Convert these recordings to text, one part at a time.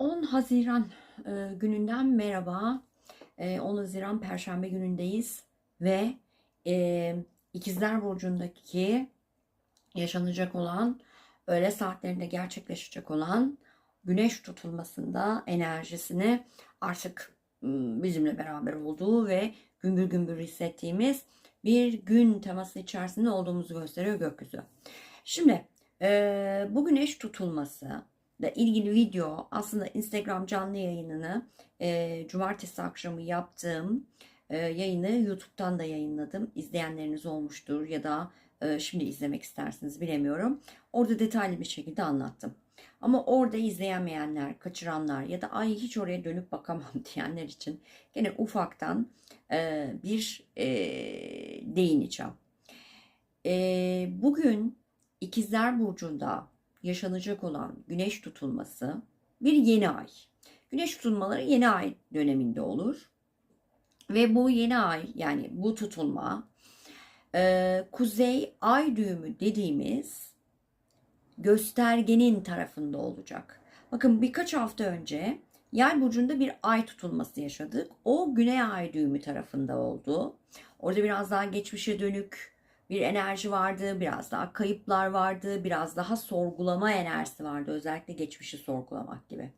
10 Haziran e, gününden merhaba. E, 10 Haziran Perşembe günündeyiz ve e, İkizler Burcu'ndaki yaşanacak olan öğle saatlerinde gerçekleşecek olan güneş tutulmasında enerjisini artık bizimle beraber olduğu ve gümbür gümbür hissettiğimiz bir gün teması içerisinde olduğumuzu gösteriyor gökyüzü. Şimdi e, bu güneş tutulması ile ilgili video aslında Instagram canlı yayınını e, cumartesi akşamı yaptığım e, yayını YouTube'dan da yayınladım. İzleyenleriniz olmuştur ya da e, şimdi izlemek istersiniz bilemiyorum. Orada detaylı bir şekilde anlattım. Ama orada izleyemeyenler, kaçıranlar ya da ay hiç oraya dönüp bakamam diyenler için gene ufaktan e, bir e, değineceğim. E, bugün İkizler Burcu'nda yaşanacak olan güneş tutulması bir yeni ay. Güneş tutulmaları yeni ay döneminde olur. Ve bu yeni ay yani bu tutulma e, kuzey ay düğümü dediğimiz göstergenin tarafında olacak. Bakın birkaç hafta önce Yay burcunda bir ay tutulması yaşadık. O güney ay düğümü tarafında oldu. Orada biraz daha geçmişe dönük bir enerji vardı, biraz daha kayıplar vardı, biraz daha sorgulama enerjisi vardı. Özellikle geçmişi sorgulamak gibi.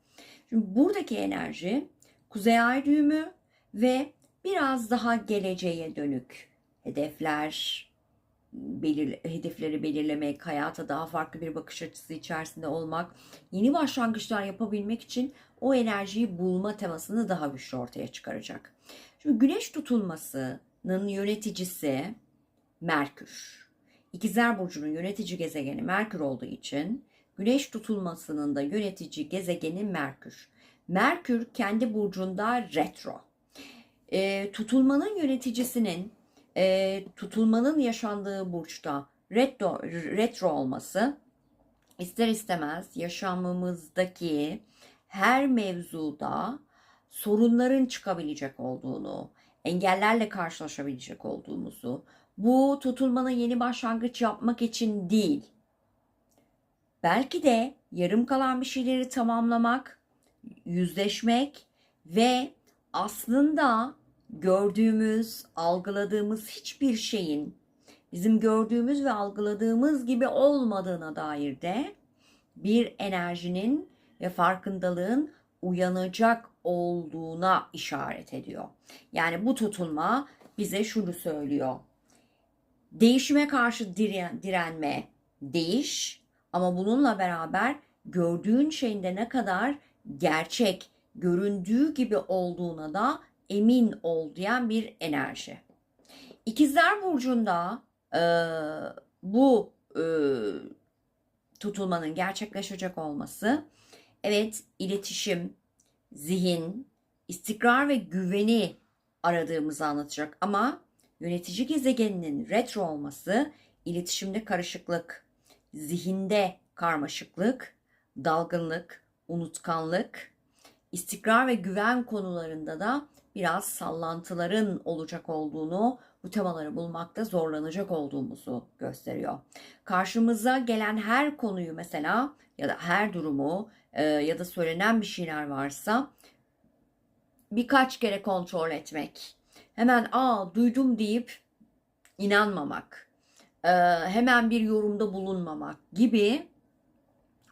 Şimdi buradaki enerji kuzey ay düğümü ve biraz daha geleceğe dönük hedefler, belir, hedefleri belirlemek, hayata daha farklı bir bakış açısı içerisinde olmak, yeni başlangıçlar yapabilmek için o enerjiyi bulma temasını daha güçlü ortaya çıkaracak. Şimdi güneş tutulmasının yöneticisi Merkür. İkizler Burcu'nun yönetici gezegeni Merkür olduğu için güneş tutulmasının da yönetici gezegeni Merkür. Merkür kendi burcunda retro. E, tutulmanın yöneticisinin e, tutulmanın yaşandığı burçta retro, retro olması ister istemez yaşamımızdaki her mevzuda sorunların çıkabilecek olduğunu, engellerle karşılaşabilecek olduğumuzu, bu tutulmanın yeni başlangıç yapmak için değil. Belki de yarım kalan bir şeyleri tamamlamak, yüzleşmek ve aslında gördüğümüz, algıladığımız hiçbir şeyin bizim gördüğümüz ve algıladığımız gibi olmadığına dair de bir enerjinin ve farkındalığın uyanacak olduğuna işaret ediyor. Yani bu tutulma bize şunu söylüyor. Değişime karşı diren, direnme, değiş ama bununla beraber gördüğün şeyin de ne kadar gerçek, göründüğü gibi olduğuna da emin ol diyen bir enerji. İkizler Burcu'nda e, bu e, tutulmanın gerçekleşecek olması evet iletişim, zihin, istikrar ve güveni aradığımızı anlatacak ama yönetici gezegeninin retro olması iletişimde karışıklık, zihinde karmaşıklık, dalgınlık, unutkanlık, istikrar ve güven konularında da biraz sallantıların olacak olduğunu, bu temaları bulmakta zorlanacak olduğumuzu gösteriyor. Karşımıza gelen her konuyu mesela ya da her durumu e, ya da söylenen bir şeyler varsa birkaç kere kontrol etmek. Hemen aa duydum deyip inanmamak. E, hemen bir yorumda bulunmamak gibi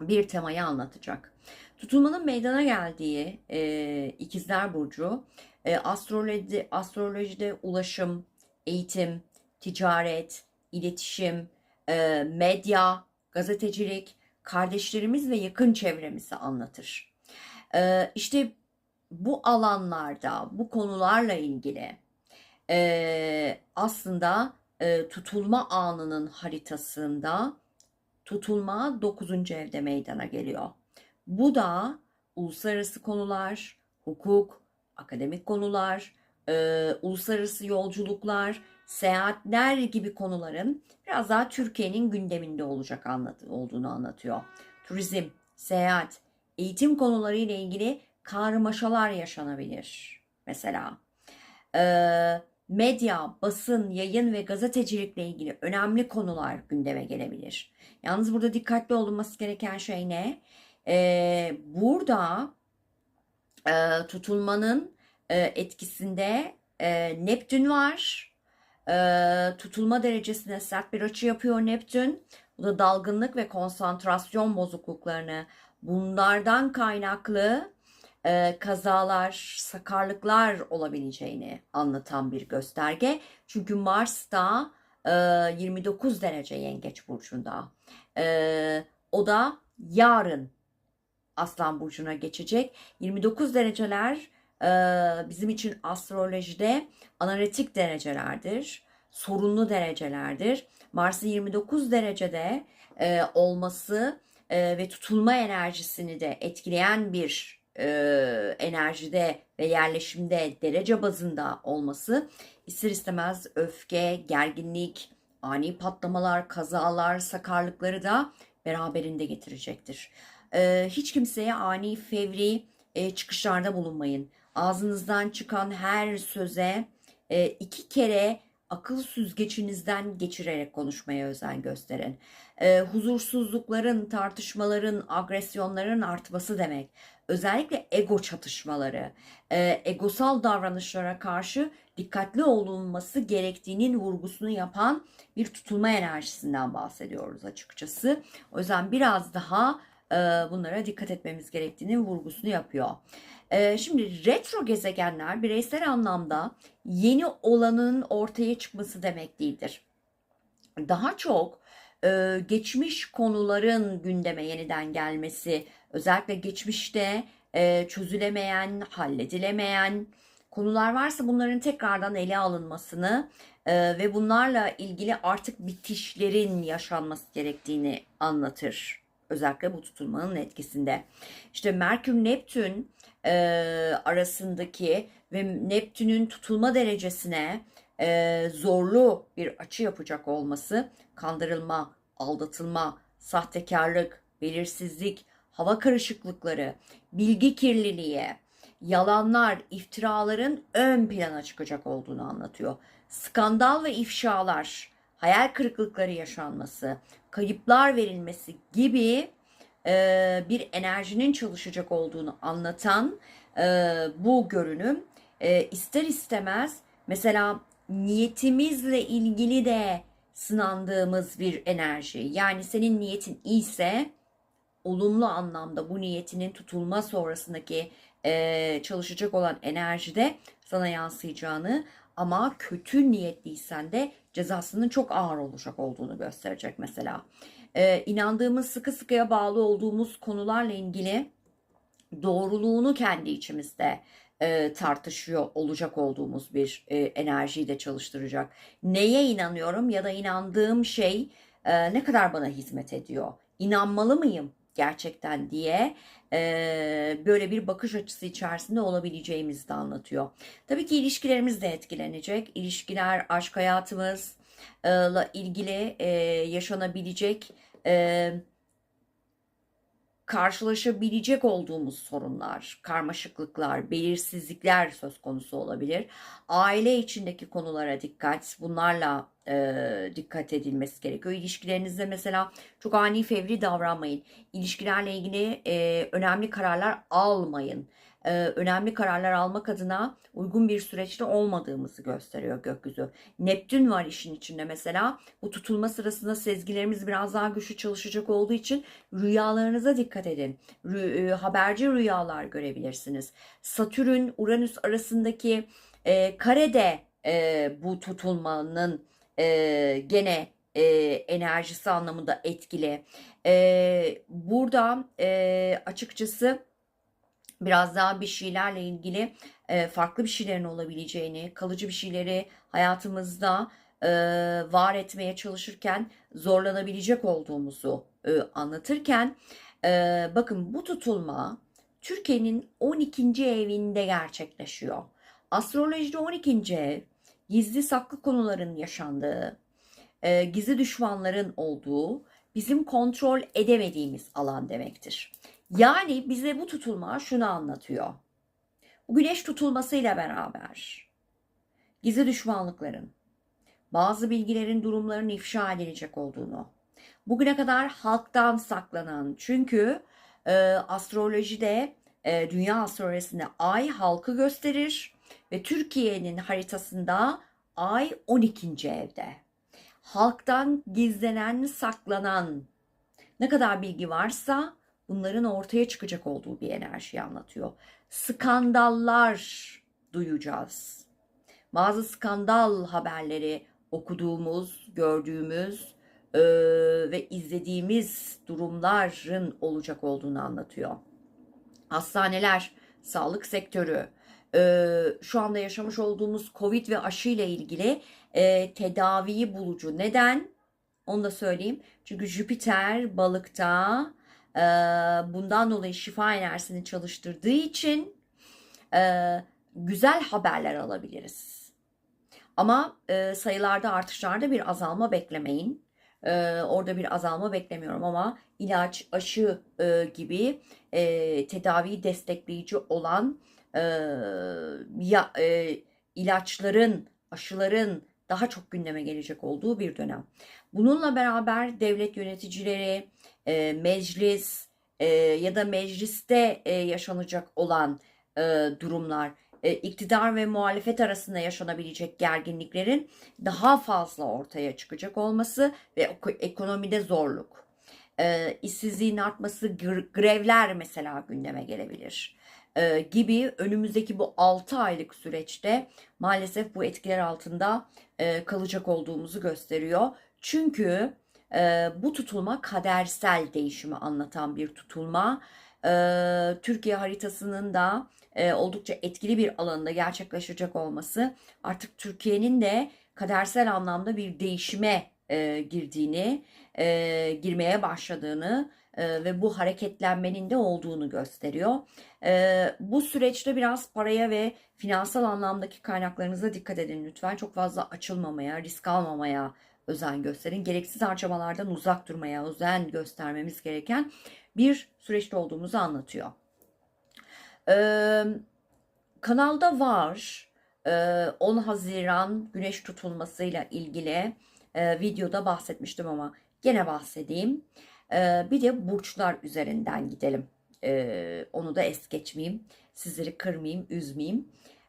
bir temayı anlatacak. Tutulmanın meydana geldiği e, İkizler Burcu e, astroloji, astrolojide ulaşım, eğitim, ticaret, iletişim, e, medya, gazetecilik, kardeşlerimiz ve yakın çevremizi anlatır. E, işte bu alanlarda, bu konularla ilgili e, aslında e, tutulma anının haritasında tutulma 9. evde meydana geliyor. Bu da uluslararası konular, hukuk, akademik konular, e, uluslararası yolculuklar, seyahatler gibi konuların biraz daha Türkiye'nin gündeminde olacak anlat olduğunu anlatıyor. Turizm, seyahat, eğitim konuları ile ilgili karmaşalar yaşanabilir. Mesela e, medya, basın, yayın ve gazetecilikle ilgili önemli konular gündeme gelebilir. Yalnız burada dikkatli olunması gereken şey ne? Ee, burada e, tutulmanın e, etkisinde e, Neptün var. E, tutulma derecesine sert bir açı yapıyor Neptün. Bu da dalgınlık ve konsantrasyon bozukluklarını bunlardan kaynaklı e, kazalar, sakarlıklar olabileceğini anlatan bir gösterge. Çünkü Mars da e, 29 derece yengeç burcunda. E, o da yarın Aslan burcuna geçecek. 29 dereceler e, bizim için astrolojide analitik derecelerdir. Sorunlu derecelerdir. Mars'ın 29 derecede e, olması e, ve tutulma enerjisini de etkileyen bir e, enerjide ve yerleşimde derece bazında olması ister istemez öfke, gerginlik, ani patlamalar, kazalar, sakarlıkları da beraberinde getirecektir. E, hiç kimseye ani, fevri e, çıkışlarda bulunmayın. Ağzınızdan çıkan her söze e, iki kere akıl süzgeçinizden geçirerek konuşmaya özen gösterin. E, huzursuzlukların, tartışmaların, agresyonların artması demek. Özellikle ego çatışmaları, e, egosal davranışlara karşı dikkatli olunması gerektiğinin vurgusunu yapan bir tutulma enerjisinden bahsediyoruz açıkçası. O yüzden biraz daha e, bunlara dikkat etmemiz gerektiğinin vurgusunu yapıyor. E, şimdi retro gezegenler bireysel anlamda yeni olanın ortaya çıkması demek değildir. Daha çok e, geçmiş konuların gündeme yeniden gelmesi, özellikle geçmişte çözülemeyen, halledilemeyen konular varsa bunların tekrardan ele alınmasını ve bunlarla ilgili artık bitişlerin yaşanması gerektiğini anlatır. Özellikle bu tutulmanın etkisinde. İşte Merkür Neptün e, arasındaki ve Neptün'ün tutulma derecesine e, zorlu bir açı yapacak olması kandırılma, aldatılma, sahtekarlık, belirsizlik, hava karışıklıkları, bilgi kirliliği, yalanlar, iftiraların ön plana çıkacak olduğunu anlatıyor. Skandal ve ifşalar, hayal kırıklıkları yaşanması, kayıplar verilmesi gibi e, bir enerjinin çalışacak olduğunu anlatan e, bu görünüm e, ister istemez mesela niyetimizle ilgili de sınandığımız bir enerji. Yani senin niyetin iyiyse olumlu anlamda bu niyetinin tutulma sonrasındaki e, çalışacak olan enerjide sana yansıyacağını ama kötü niyetliysen de cezasının çok ağır olacak olduğunu gösterecek mesela. Ee, inandığımız sıkı sıkıya bağlı olduğumuz konularla ilgili doğruluğunu kendi içimizde e, tartışıyor olacak olduğumuz bir e, enerjiyi de çalıştıracak. Neye inanıyorum ya da inandığım şey e, ne kadar bana hizmet ediyor? İnanmalı mıyım gerçekten diye e, böyle bir bakış açısı içerisinde olabileceğimizi de anlatıyor. Tabii ki ilişkilerimiz de etkilenecek. İlişkiler, aşk hayatımızla ilgili e, yaşanabilecek e, karşılaşabilecek olduğumuz sorunlar, karmaşıklıklar, belirsizlikler söz konusu olabilir. Aile içindeki konulara dikkat, bunlarla e, dikkat edilmesi gerekiyor. İlişkilerinizde mesela çok ani fevri davranmayın. İlişkilerle ilgili e, önemli kararlar almayın e, önemli kararlar almak adına uygun bir süreçte olmadığımızı gösteriyor gökyüzü. Neptün var işin içinde mesela. Bu tutulma sırasında sezgilerimiz biraz daha güçlü çalışacak olduğu için rüyalarınıza dikkat edin. Rü, e, haberci rüyalar görebilirsiniz. Satürn, Uranüs arasındaki e, karede e, bu tutulmanın e, gene e, enerjisi anlamında etkili. E, burada e, açıkçası biraz daha bir şeylerle ilgili e, farklı bir şeylerin olabileceğini, kalıcı bir şeyleri hayatımızda e, var etmeye çalışırken zorlanabilecek olduğumuzu e, anlatırken e, bakın bu tutulma Türkiye'nin 12. evinde gerçekleşiyor. Astrolojide 12. ev gizli saklı konuların yaşandığı, e, gizli düşmanların olduğu, bizim kontrol edemediğimiz alan demektir. Yani bize bu tutulma şunu anlatıyor. Bu güneş tutulmasıyla beraber gizli düşmanlıkların, bazı bilgilerin durumların ifşa edilecek olduğunu, bugüne kadar halktan saklanan çünkü e, astrolojide e, dünya astrolojisinde ay halkı gösterir ve Türkiye'nin haritasında ay 12. evde. Halktan gizlenen, saklanan ne kadar bilgi varsa bunların ortaya çıkacak olduğu bir enerjiyi anlatıyor. Skandallar duyacağız. Bazı skandal haberleri okuduğumuz, gördüğümüz e, ve izlediğimiz durumların olacak olduğunu anlatıyor. Hastaneler, sağlık sektörü, e, şu anda yaşamış olduğumuz Covid ve aşı ile ilgili e, tedaviyi bulucu. Neden? Onu da söyleyeyim. Çünkü Jüpiter balıkta e, bundan dolayı şifa enerjisini çalıştırdığı için e, güzel haberler alabiliriz. Ama e, sayılarda artışlarda bir azalma beklemeyin. E, orada bir azalma beklemiyorum ama ilaç, aşı e, gibi e, tedaviyi destekleyici olan e, ya, e, ilaçların, aşıların daha çok gündeme gelecek olduğu bir dönem. Bununla beraber devlet yöneticileri, e, meclis e, ya da mecliste e, yaşanacak olan e, durumlar, e, iktidar ve muhalefet arasında yaşanabilecek gerginliklerin daha fazla ortaya çıkacak olması ve ekonomide zorluk, e, işsizliğin artması, grevler mesela gündeme gelebilir e, gibi önümüzdeki bu 6 aylık süreçte maalesef bu etkiler altında kalacak olduğumuzu gösteriyor. Çünkü bu tutulma kadersel değişimi anlatan bir tutulma. Türkiye haritasının da e, oldukça etkili bir alanında gerçekleşecek olması artık Türkiye'nin de kadersel anlamda bir değişime e, girdiğini, e, girmeye başladığını e, ve bu hareketlenmenin de olduğunu gösteriyor. E, bu süreçte biraz paraya ve finansal anlamdaki kaynaklarınıza dikkat edin lütfen. Çok fazla açılmamaya, risk almamaya özen gösterin. Gereksiz harcamalardan uzak durmaya özen göstermemiz gereken bir süreçte olduğumuzu anlatıyor. Ee, kanalda var. Ee, 10 Haziran güneş tutulmasıyla ilgili videoda bahsetmiştim ama gene bahsedeyim. Ee, bir de burçlar üzerinden gidelim. Ee, onu da es geçmeyeyim. Sizleri kırmayayım, üzmeyeyim.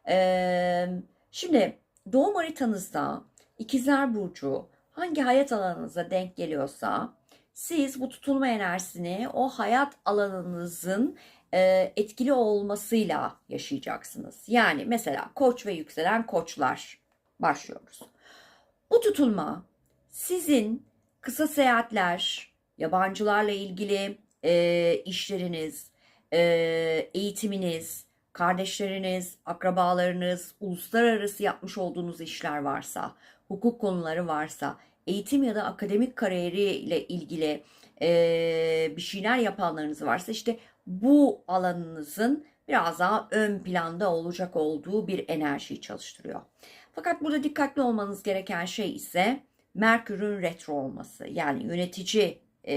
Ee, şimdi doğum haritanızda ikizler burcu hangi hayat alanınıza denk geliyorsa siz bu tutulma enerjisini o hayat alanınızın e, etkili olmasıyla yaşayacaksınız. Yani mesela koç ve yükselen koçlar başlıyoruz. Bu tutulma sizin kısa seyahatler, yabancılarla ilgili e, işleriniz, e, eğitiminiz, kardeşleriniz, akrabalarınız, uluslararası yapmış olduğunuz işler varsa, hukuk konuları varsa, eğitim ya da akademik kariyeriyle ilgili e, bir şeyler yapanlarınız varsa işte bu alanınızın biraz daha ön planda olacak olduğu bir enerjiyi çalıştırıyor. Fakat burada dikkatli olmanız gereken şey ise Merkür'ün retro olması. Yani yönetici e,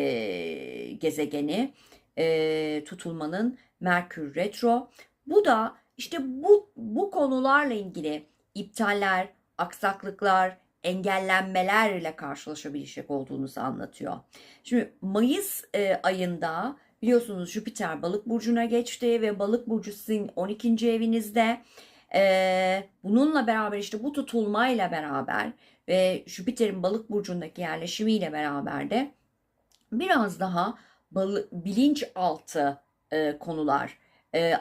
gezegeni e, tutulmanın Merkür retro. Bu da işte bu, bu konularla ilgili iptaller, aksaklıklar, engellenmelerle karşılaşabilecek olduğunuzu anlatıyor. Şimdi Mayıs e, ayında Biliyorsunuz Jüpiter balık burcuna geçti ve balık burcu sizin 12. evinizde. Ee, bununla beraber işte bu tutulmayla beraber ve Jüpiter'in balık burcundaki yerleşimiyle beraber de biraz daha bilinçaltı e, konular, e,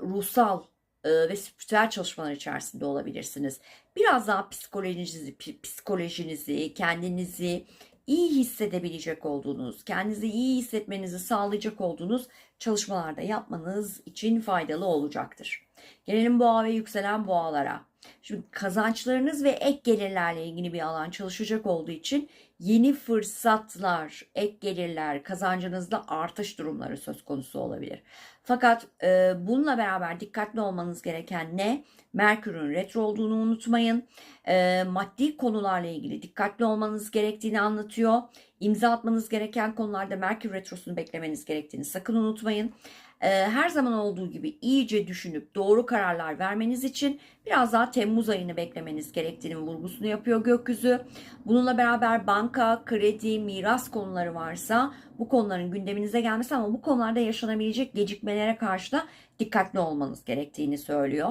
ruhsal e, ve spiritüel çalışmalar içerisinde olabilirsiniz. Biraz daha psikolojinizi, psikolojinizi, kendinizi iyi hissedebilecek olduğunuz, kendinizi iyi hissetmenizi sağlayacak olduğunuz çalışmalarda yapmanız için faydalı olacaktır. Gelelim boğa ve yükselen boğalara. Şimdi kazançlarınız ve ek gelirlerle ilgili bir alan çalışacak olduğu için yeni fırsatlar, ek gelirler, kazancınızda artış durumları söz konusu olabilir. Fakat e, bununla beraber dikkatli olmanız gereken ne? Merkür'ün retro olduğunu unutmayın. E, maddi konularla ilgili dikkatli olmanız gerektiğini anlatıyor. İmza atmanız gereken konularda Merkür retrosunu beklemeniz gerektiğini sakın unutmayın. E, her zaman olduğu gibi iyice düşünüp doğru kararlar vermeniz için biraz daha Temmuz ayını beklemeniz gerektiğinin vurgusunu yapıyor gökyüzü. Bununla beraber banka, kredi, miras konuları varsa bu konuların gündeminize gelmesi ama bu konularda yaşanabilecek gecikmelere karşı da dikkatli olmanız gerektiğini söylüyor.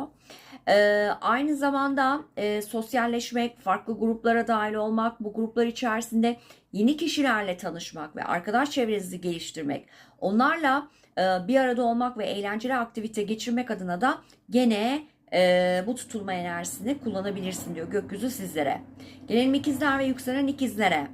Ee, aynı zamanda e, sosyalleşmek, farklı gruplara dahil olmak, bu gruplar içerisinde yeni kişilerle tanışmak ve arkadaş çevrenizi geliştirmek, onlarla bir arada olmak ve eğlenceli aktivite geçirmek adına da gene e, bu tutulma enerjisini kullanabilirsin diyor gökyüzü sizlere. Gelelim ikizler ve yükselen ikizlere.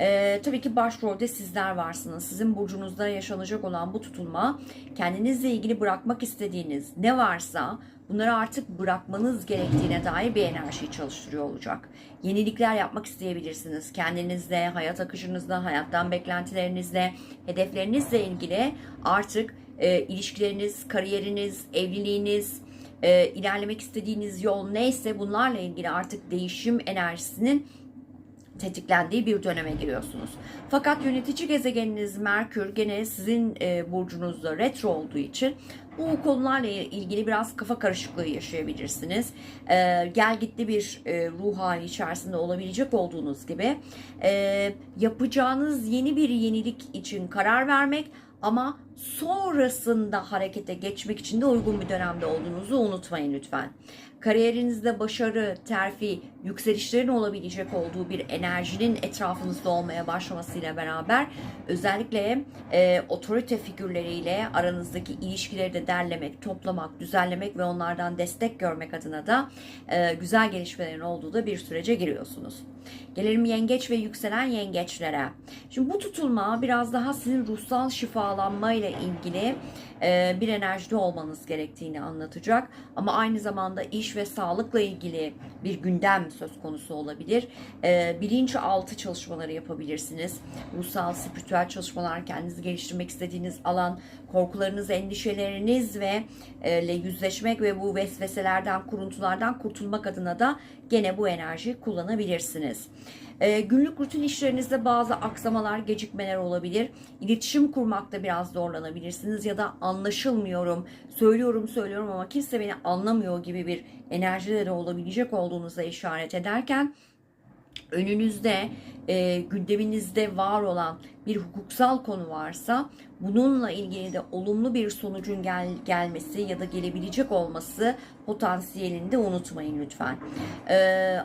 Ee, tabii ki başrolde sizler varsınız. Sizin burcunuzda yaşanacak olan bu tutulma kendinizle ilgili bırakmak istediğiniz ne varsa bunları artık bırakmanız gerektiğine dair bir enerjiyi çalıştırıyor olacak. Yenilikler yapmak isteyebilirsiniz. Kendinizle, hayat akışınızla, hayattan beklentilerinizle, hedeflerinizle ilgili artık e, ilişkileriniz, kariyeriniz, evliliğiniz, e, ilerlemek istediğiniz yol neyse bunlarla ilgili artık değişim enerjisinin tetiklendiği bir döneme giriyorsunuz. Fakat yönetici gezegeniniz Merkür gene sizin e, burcunuzda retro olduğu için bu konularla ilgili biraz kafa karışıklığı yaşayabilirsiniz. E, gel gitti bir e, ruh hali içerisinde olabilecek olduğunuz gibi e, yapacağınız yeni bir yenilik için karar vermek ama sonrasında harekete geçmek için de uygun bir dönemde olduğunuzu unutmayın lütfen. Kariyerinizde başarı, terfi, yükselişlerin olabilecek olduğu bir enerjinin etrafınızda olmaya başlamasıyla beraber özellikle e, otorite figürleriyle aranızdaki ilişkileri de derlemek, toplamak, düzenlemek ve onlardan destek görmek adına da e, güzel gelişmelerin olduğu da bir sürece giriyorsunuz. Gelelim yengeç ve yükselen yengeçlere. Şimdi bu tutulma biraz daha sizin ruhsal şifalanma ilgili e, bir enerjide olmanız gerektiğini anlatacak. Ama aynı zamanda iş ve sağlıkla ilgili bir gündem söz konusu olabilir. E, bilinçaltı çalışmaları yapabilirsiniz. Ruhsal, spiritüel çalışmalar, kendinizi geliştirmek istediğiniz alan, korkularınız, endişeleriniz ve e, ile yüzleşmek ve bu vesveselerden, kuruntulardan kurtulmak adına da gene bu enerjiyi kullanabilirsiniz. E, günlük rutin işlerinizde bazı aksamalar, gecikmeler olabilir. İletişim kurmakta biraz zorlanabilirsiniz ya da anlaşılmıyorum, söylüyorum söylüyorum ama kimse beni anlamıyor gibi bir enerjileri olabilecek olduğunuza işaret ederken önünüzde e, gündeminizde var olan bir hukuksal konu varsa bununla ilgili de olumlu bir sonucun gel, gelmesi ya da gelebilecek olması potansiyelini de unutmayın lütfen. E,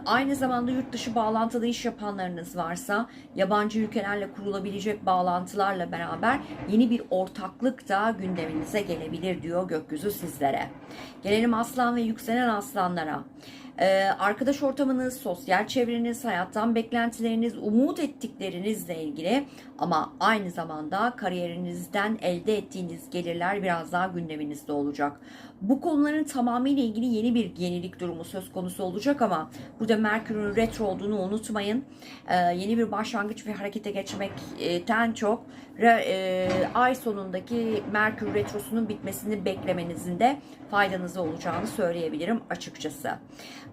aynı zamanda yurt dışı bağlantılı iş yapanlarınız varsa yabancı ülkelerle kurulabilecek bağlantılarla beraber yeni bir ortaklık da gündeminize gelebilir diyor gökyüzü sizlere. Gelelim aslan ve yükselen aslanlara. Ee, arkadaş ortamınız, sosyal çevreniz, hayattan beklentileriniz, umut ettiklerinizle ilgili ama aynı zamanda kariyerinizden elde ettiğiniz gelirler biraz daha gündeminizde olacak. Bu konuların tamamıyla ilgili yeni bir yenilik durumu söz konusu olacak ama burada Merkür'ün retro olduğunu unutmayın. Ee, yeni bir başlangıç ve harekete geçmekten çok e, ay sonundaki Merkür retrosunun bitmesini beklemenizin de faydanıza olacağını söyleyebilirim açıkçası.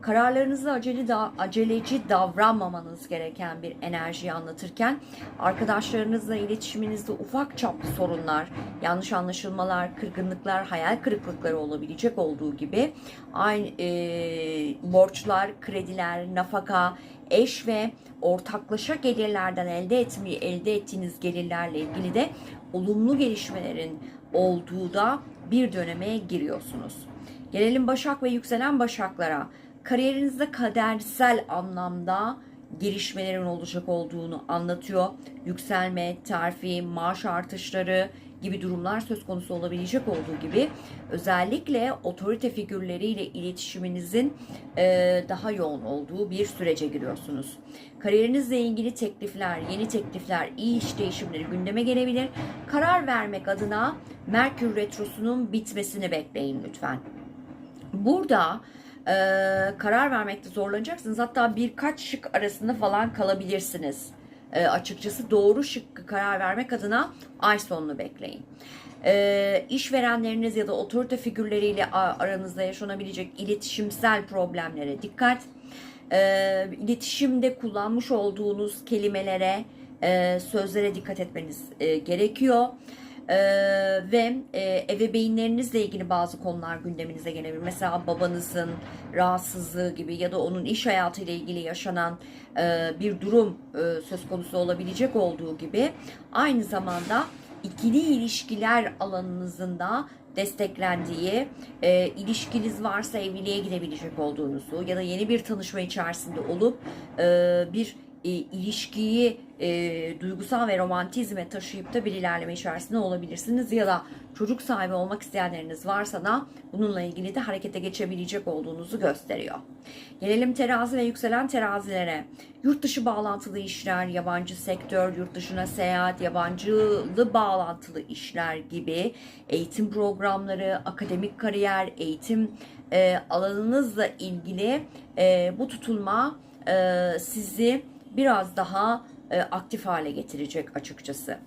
Kararlarınızı acele da, aceleci davranmamanız gereken bir enerjiyi anlatırken arkadaşlarınızla iletişiminizde ufak çaplı sorunlar, yanlış anlaşılmalar, kırgınlıklar, hayal kırıklıkları olabilecek olduğu gibi aynı e, borçlar, krediler, nafaka, eş ve ortaklaşa gelirlerden elde etmeyi elde ettiğiniz gelirlerle ilgili de olumlu gelişmelerin olduğu da bir döneme giriyorsunuz. Gelelim Başak ve yükselen Başaklara. Kariyerinizde kadersel anlamda gelişmelerin olacak olduğunu anlatıyor. Yükselme, terfi, maaş artışları gibi durumlar söz konusu olabilecek olduğu gibi özellikle otorite figürleriyle iletişiminizin e, daha yoğun olduğu bir sürece giriyorsunuz. Kariyerinizle ilgili teklifler, yeni teklifler, iyi iş değişimleri gündeme gelebilir. Karar vermek adına Merkür Retrosu'nun bitmesini bekleyin lütfen. Burada e, karar vermekte zorlanacaksınız. Hatta birkaç şık arasında falan kalabilirsiniz. E, açıkçası doğru şıkkı karar vermek adına ay sonunu bekleyin. E, işverenleriniz ya da otorite figürleriyle aranızda yaşanabilecek iletişimsel problemlere dikkat. E, iletişimde kullanmış olduğunuz kelimelere, e, sözlere dikkat etmeniz e, gerekiyor. Ee, ve e, ebeveynlerinizle ilgili bazı konular gündeminize gelebilir. Mesela babanızın rahatsızlığı gibi ya da onun iş hayatıyla ilgili yaşanan e, bir durum e, söz konusu olabilecek olduğu gibi aynı zamanda ikili ilişkiler alanınızın da desteklendiği, e, ilişkiniz varsa evliliğe gidebilecek olduğunuzu ya da yeni bir tanışma içerisinde olup e, bir e, ilişkiyi e, duygusal ve romantizme taşıyıp da bir ilerleme içerisinde olabilirsiniz ya da çocuk sahibi olmak isteyenleriniz varsa da bununla ilgili de harekete geçebilecek olduğunuzu gösteriyor. Gelelim terazi ve yükselen terazilere. Yurt dışı bağlantılı işler, yabancı sektör, yurt dışına seyahat, yabancılı bağlantılı işler gibi eğitim programları, akademik kariyer, eğitim e, alanınızla ilgili e, bu tutulma e, sizi biraz daha e, aktif hale getirecek açıkçası.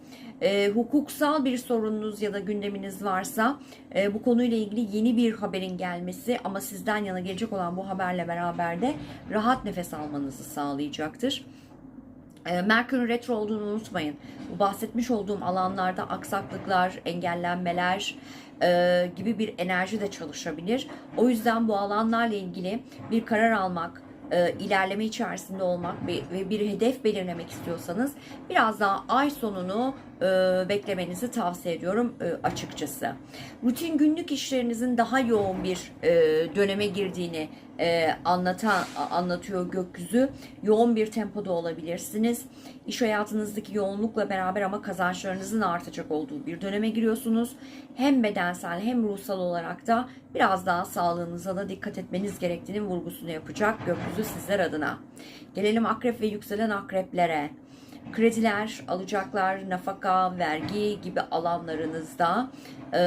E, hukuksal bir sorununuz ya da gündeminiz varsa e, bu konuyla ilgili yeni bir haberin gelmesi ama sizden yana gelecek olan bu haberle beraber de rahat nefes almanızı sağlayacaktır. E, Merkür'ün retro olduğunu unutmayın. Bu bahsetmiş olduğum alanlarda aksaklıklar, engellenmeler e, gibi bir enerji de çalışabilir. O yüzden bu alanlarla ilgili bir karar almak, e, ilerleme içerisinde olmak ve, bir hedef belirlemek istiyorsanız biraz daha ay sonunu e, beklemenizi tavsiye ediyorum e, açıkçası. Rutin günlük işlerinizin daha yoğun bir e, döneme girdiğini e, anlatan anlatıyor gökyüzü. Yoğun bir tempoda olabilirsiniz. İş hayatınızdaki yoğunlukla beraber ama kazançlarınızın artacak olduğu bir döneme giriyorsunuz. Hem bedensel hem ruhsal olarak da biraz daha sağlığınıza da dikkat etmeniz gerektiğinin vurgusunu yapacak gökyüzü sizler adına. Gelelim akrep ve yükselen akreplere krediler, alacaklar, nafaka, vergi gibi alanlarınızda e,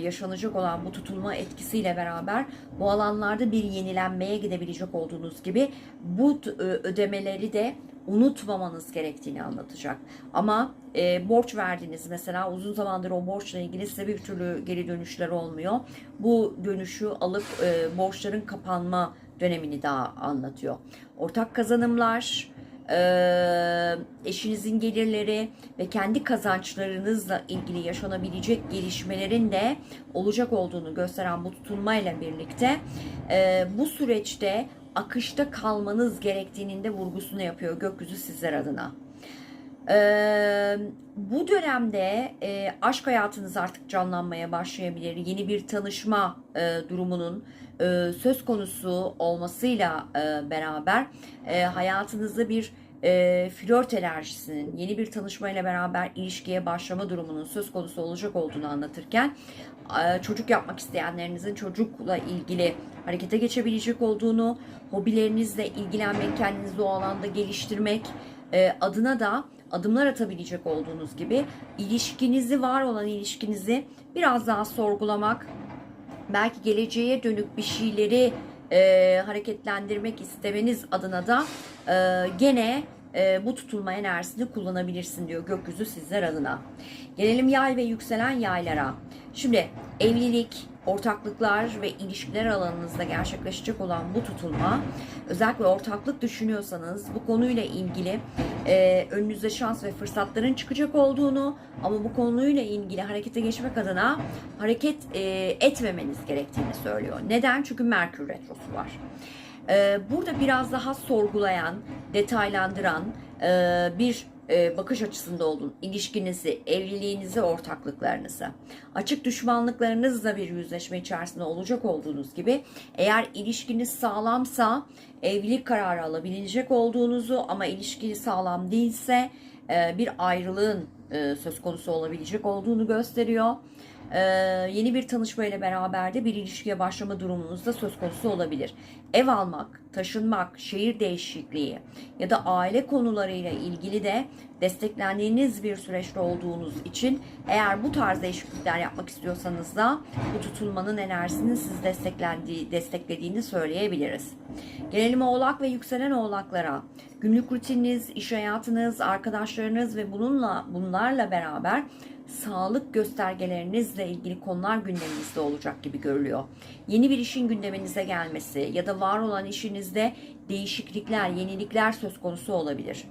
yaşanacak olan bu tutulma etkisiyle beraber bu alanlarda bir yenilenmeye gidebilecek olduğunuz gibi bu e, ödemeleri de unutmamanız gerektiğini anlatacak. Ama e, borç verdiniz mesela uzun zamandır o borçla ilgili size bir türlü geri dönüşler olmuyor. Bu dönüşü alıp e, borçların kapanma dönemini daha anlatıyor. Ortak kazanımlar, e, eşinizin gelirleri ve kendi kazançlarınızla ilgili yaşanabilecek gelişmelerin de olacak olduğunu gösteren bu tutulmayla birlikte e, bu süreçte akışta kalmanız gerektiğinin de vurgusunu yapıyor gökyüzü sizler adına. Ee, bu dönemde e, aşk hayatınız artık canlanmaya başlayabilir. Yeni bir tanışma e, durumunun e, söz konusu olmasıyla e, beraber e, hayatınızda bir e, flört enerjisinin yeni bir tanışmayla beraber ilişkiye başlama durumunun söz konusu olacak olduğunu anlatırken çocuk yapmak isteyenlerinizin çocukla ilgili harekete geçebilecek olduğunu, hobilerinizle ilgilenmek, kendinizi o alanda geliştirmek adına da adımlar atabilecek olduğunuz gibi ilişkinizi var olan ilişkinizi biraz daha sorgulamak, belki geleceğe dönük bir şeyleri e, hareketlendirmek istemeniz adına da e, gene e, bu tutulma enerjisini kullanabilirsin diyor gökyüzü sizler adına. Gelelim yay ve yükselen yaylara. Şimdi evlilik, ortaklıklar ve ilişkiler alanınızda gerçekleşecek olan bu tutulma özellikle ortaklık düşünüyorsanız bu konuyla ilgili e, önünüzde şans ve fırsatların çıkacak olduğunu ama bu konuyla ilgili harekete geçmek adına hareket e, etmemeniz gerektiğini söylüyor. Neden? Çünkü Merkür Retrosu var. E, burada biraz daha sorgulayan, detaylandıran e, bir e, bakış açısında olun. İlişkinizi, evliliğinizi, ortaklıklarınızı. Açık düşmanlıklarınızla bir yüzleşme içerisinde olacak olduğunuz gibi eğer ilişkiniz sağlamsa evlilik kararı alabilecek olduğunuzu ama ilişki sağlam değilse e, bir ayrılığın söz konusu olabilecek olduğunu gösteriyor e, yeni bir tanışma ile beraber de bir ilişkiye başlama durumunuz da söz konusu olabilir. Ev almak, taşınmak, şehir değişikliği ya da aile konularıyla ilgili de desteklendiğiniz bir süreçte olduğunuz için eğer bu tarz değişiklikler yapmak istiyorsanız da bu tutulmanın enerjisinin sizi desteklendiği, desteklediğini söyleyebiliriz. Gelelim oğlak ve yükselen oğlaklara. Günlük rutininiz, iş hayatınız, arkadaşlarınız ve bununla bunlarla beraber sağlık göstergelerinizle ilgili konular gündeminizde olacak gibi görülüyor. Yeni bir işin gündeminize gelmesi ya da var olan işinizde değişiklikler, yenilikler söz konusu olabilir.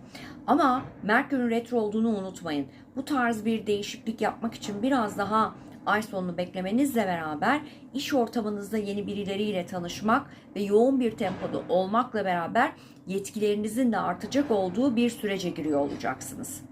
Ama Merkür'ün retro olduğunu unutmayın. Bu tarz bir değişiklik yapmak için biraz daha ay sonunu beklemenizle beraber iş ortamınızda yeni birileriyle tanışmak ve yoğun bir tempoda olmakla beraber yetkilerinizin de artacak olduğu bir sürece giriyor olacaksınız.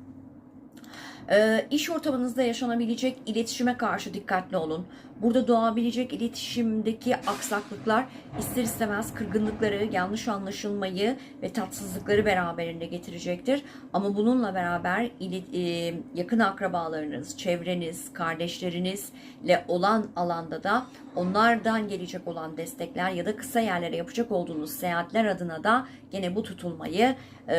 Ee, iş ortamınızda yaşanabilecek iletişime karşı dikkatli olun. Burada doğabilecek iletişimdeki aksaklıklar ister istemez kırgınlıkları, yanlış anlaşılmayı ve tatsızlıkları beraberinde getirecektir. Ama bununla beraber e, yakın akrabalarınız, çevreniz, kardeşlerinizle olan alanda da onlardan gelecek olan destekler ya da kısa yerlere yapacak olduğunuz seyahatler adına da gene bu tutulmayı e,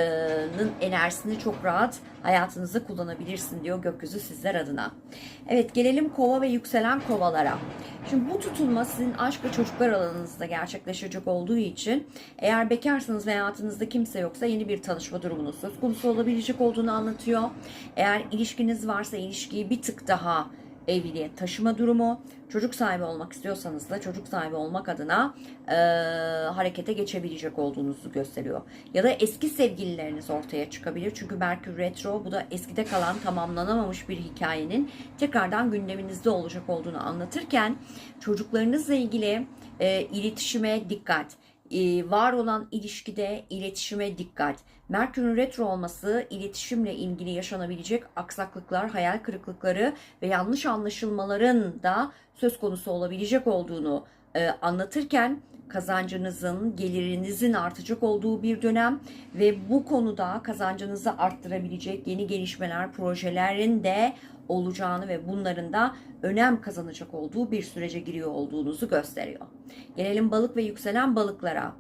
enerjisini çok rahat hayatınızda kullanabilirsin diyor gökyüzü sizler adına. Evet gelelim kova ve yükselen kovalara. Şimdi bu tutulma sizin aşk ve çocuklar alanınızda gerçekleşecek olduğu için eğer bekarsanız ve hayatınızda kimse yoksa yeni bir tanışma durumunuz söz konusu olabilecek olduğunu anlatıyor. Eğer ilişkiniz varsa ilişkiyi bir tık daha evliliğe taşıma durumu. Çocuk sahibi olmak istiyorsanız da çocuk sahibi olmak adına e, harekete geçebilecek olduğunuzu gösteriyor. Ya da eski sevgilileriniz ortaya çıkabilir. Çünkü Merkür Retro bu da eskide kalan tamamlanamamış bir hikayenin tekrardan gündeminizde olacak olduğunu anlatırken çocuklarınızla ilgili e, iletişime dikkat e, var olan ilişkide iletişime dikkat. Merkür'ün retro olması iletişimle ilgili yaşanabilecek aksaklıklar, hayal kırıklıkları ve yanlış anlaşılmaların da söz konusu olabilecek olduğunu e, anlatırken kazancınızın, gelirinizin artacak olduğu bir dönem ve bu konuda kazancınızı arttırabilecek yeni gelişmeler, projelerin de olacağını ve bunların da önem kazanacak olduğu bir sürece giriyor olduğunuzu gösteriyor. Gelelim balık ve yükselen balıklara.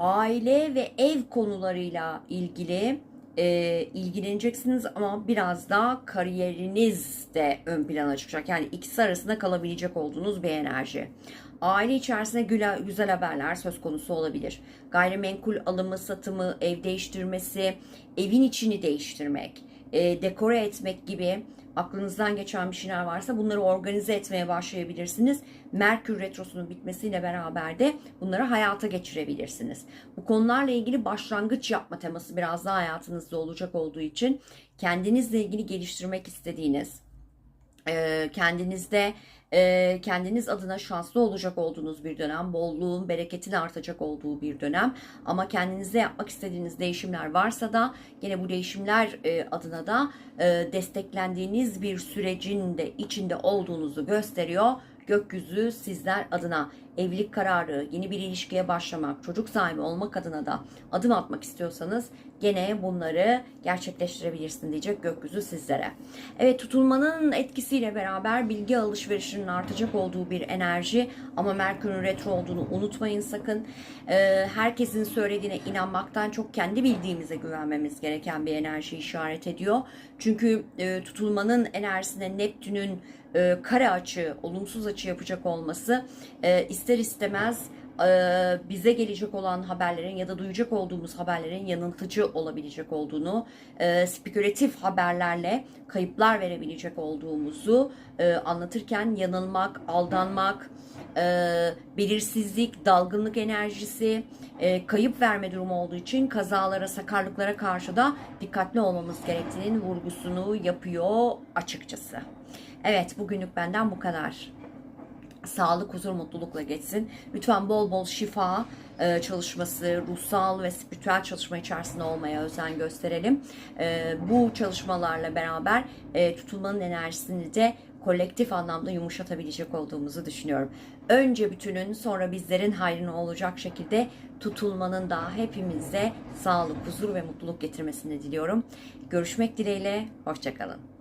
Aile ve ev konularıyla ilgili e, ilgileneceksiniz ama biraz daha kariyeriniz de ön plana çıkacak. Yani ikisi arasında kalabilecek olduğunuz bir enerji. Aile içerisinde güzel, güzel haberler söz konusu olabilir. Gayrimenkul alımı, satımı, ev değiştirmesi, evin içini değiştirmek, e, dekore etmek gibi aklınızdan geçen bir şeyler varsa bunları organize etmeye başlayabilirsiniz. Merkür Retrosu'nun bitmesiyle beraber de bunları hayata geçirebilirsiniz. Bu konularla ilgili başlangıç yapma teması biraz daha hayatınızda olacak olduğu için kendinizle ilgili geliştirmek istediğiniz, e, kendinizde e, kendiniz adına şanslı olacak olduğunuz bir dönem, bolluğun, bereketin artacak olduğu bir dönem. Ama kendinizde yapmak istediğiniz değişimler varsa da gene bu değişimler e, adına da e, desteklendiğiniz bir sürecin de içinde olduğunuzu gösteriyor. Gökyüzü sizler adına evlilik kararı, yeni bir ilişkiye başlamak, çocuk sahibi olmak adına da adım atmak istiyorsanız gene bunları gerçekleştirebilirsin diyecek gökyüzü sizlere. Evet tutulmanın etkisiyle beraber bilgi alışverişinin artacak olduğu bir enerji ama Merkür'ün retro olduğunu unutmayın sakın. Ee, herkesin söylediğine inanmaktan çok kendi bildiğimize güvenmemiz gereken bir enerji işaret ediyor. Çünkü e, tutulmanın enerjisine Neptün'ün e, kare açı, olumsuz açı yapacak olması e, ister istemez e, bize gelecek olan haberlerin ya da duyacak olduğumuz haberlerin yanıltıcı olabilecek olduğunu, e, spekülatif haberlerle kayıplar verebilecek olduğumuzu e, anlatırken yanılmak, aldanmak, belirsizlik, dalgınlık enerjisi, kayıp verme durumu olduğu için kazalara, sakarlıklara karşı da dikkatli olmamız gerektiğinin vurgusunu yapıyor açıkçası. Evet bugünlük benden bu kadar. Sağlık, huzur, mutlulukla geçsin. Lütfen bol bol şifa e, çalışması, ruhsal ve spiritüel çalışma içerisinde olmaya özen gösterelim. E, bu çalışmalarla beraber e, tutulmanın enerjisini de kolektif anlamda yumuşatabilecek olduğumuzu düşünüyorum. Önce bütünün sonra bizlerin hayrına olacak şekilde tutulmanın da hepimize sağlık, huzur ve mutluluk getirmesini diliyorum. Görüşmek dileğiyle, hoşçakalın.